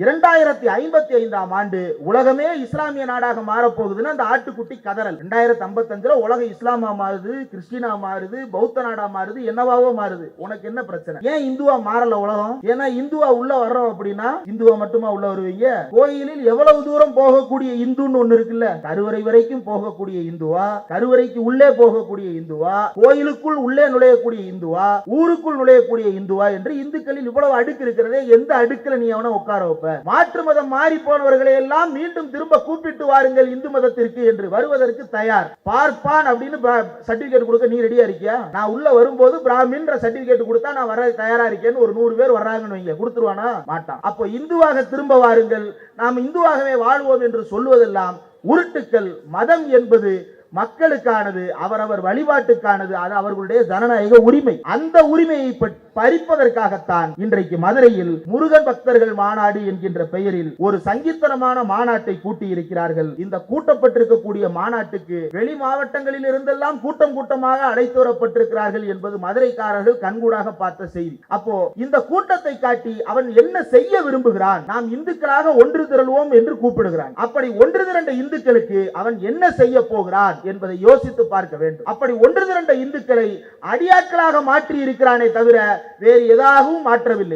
இரண்டாயிரத்தி ஐம்பத்தி ஐந்தாம் ஆண்டு உலகமே இஸ்லாமிய நாடாக மாறப்போகுதுன்னு அந்த ஆட்டுக்குட்டி கதறல். ரெண்டாயிரத்தி ஐம்பத்தஞ்சுல உலக இஸ்லாமா மாறுது கிறிஸ்டினா மாறுது பௌத்த நாடா மாறுது என்னவாவோ மாறுது. உனக்கு என்ன பிரச்சனை? ஏன் இந்துவா மாறல உலகம்? ஏன்னா இந்துவா உள்ள வர்றோம் அப்படின்னா இந்துவா மட்டுமா உள்ள வருவீங்க? கோயிலில் எவ்வளவு தூரம் போகக்கூடிய இந்துன்னு ஒண்ணு இருக்குல்ல? கருவறை வரைக்கும் போகக்கூடிய இந்துவா? கருவறைக்கு உள்ளே போகக்கூடிய இந்துவா? கோயிலுக்குள் உள்ளே நுழையக்கூடிய இந்துவா? ஊருக்குள் நுழையக்கூடிய இந்துவா? என்று இந்துக்களில் இவ்வளவு அடுக்கு இருக்கிறதே எந்த அடுக்குல நீ அவனை உட்கார வைப்ப? மாற்று மதம் மாறி போனவர்களை எல்லாம் மீண்டும் திரும்ப கூப்பிட்டு வாருங்கள் இந்து மதத்திற்கு என்று வருவதற்கு தயார். பார்ப்பான் அப்படின்னு சர்டிபிகேட் கொடுக்க நீ ரெடியா இருக்கியா? நான் உள்ள வரும்போது பிராமின்ற சர்டிபிகேட் கொடுத்தா நான் வர தயாரா இருக்கேன்னு ஒரு நூறு பேர் வர்றாங்கன்னு வைங்க. கொடுத்துருவானா? மாட்டான். அப்போ இந்துவாக திரும்ப வாருங்கள். நாம் இந்துவாகவே வாழ்வோம் என்று சொல்வதெல்லாம் உருட்டுக்கள். மதம் என்பது மக்களுக்கானது அவரவர் வழிபாட்டுக்கானது அது அவர்களுடைய ஜனநாயக உரிமை. அந்த உரிமையை பறிப்பதற்காகத்தான் இன்றைக்கு மதுரையில் முருகன் பக்தர்கள் மாநாடு என்கின்ற பெயரில் ஒரு சங்கீத்தனமான மாநாட்டை கூட்டி இருக்கிறார்கள் இந்த கூட்டப்பட்டிருக்கக்கூடிய மாநாட்டுக்கு வெளி மாவட்டங்களில் இருந்தெல்லாம் கூட்டம் கூட்டமாக அழைத்து வரப்பட்டிருக்கிறார்கள் என்பது மதுரைக்காரர்கள் கண்கூடாக பார்த்த செய்தி. அப்போ இந்த கூட்டத்தை காட்டி அவன் என்ன செய்ய விரும்புகிறான்? நாம் இந்துக்களாக ஒன்று திரள்வோம் என்று கூப்பிடுகிறான். அப்படி ஒன்று திரண்ட இந்துக்களுக்கு அவன் என்ன செய்ய போகிறான்? என்பதை யோசித்து பார்க்க வேண்டும். அப்படி ஒன்று திரண்ட இந்துக்களை அடியாட்களாக மாற்றி இருக்கிறானே தவிர வேறு எதாகவும் மாற்றவில்லை.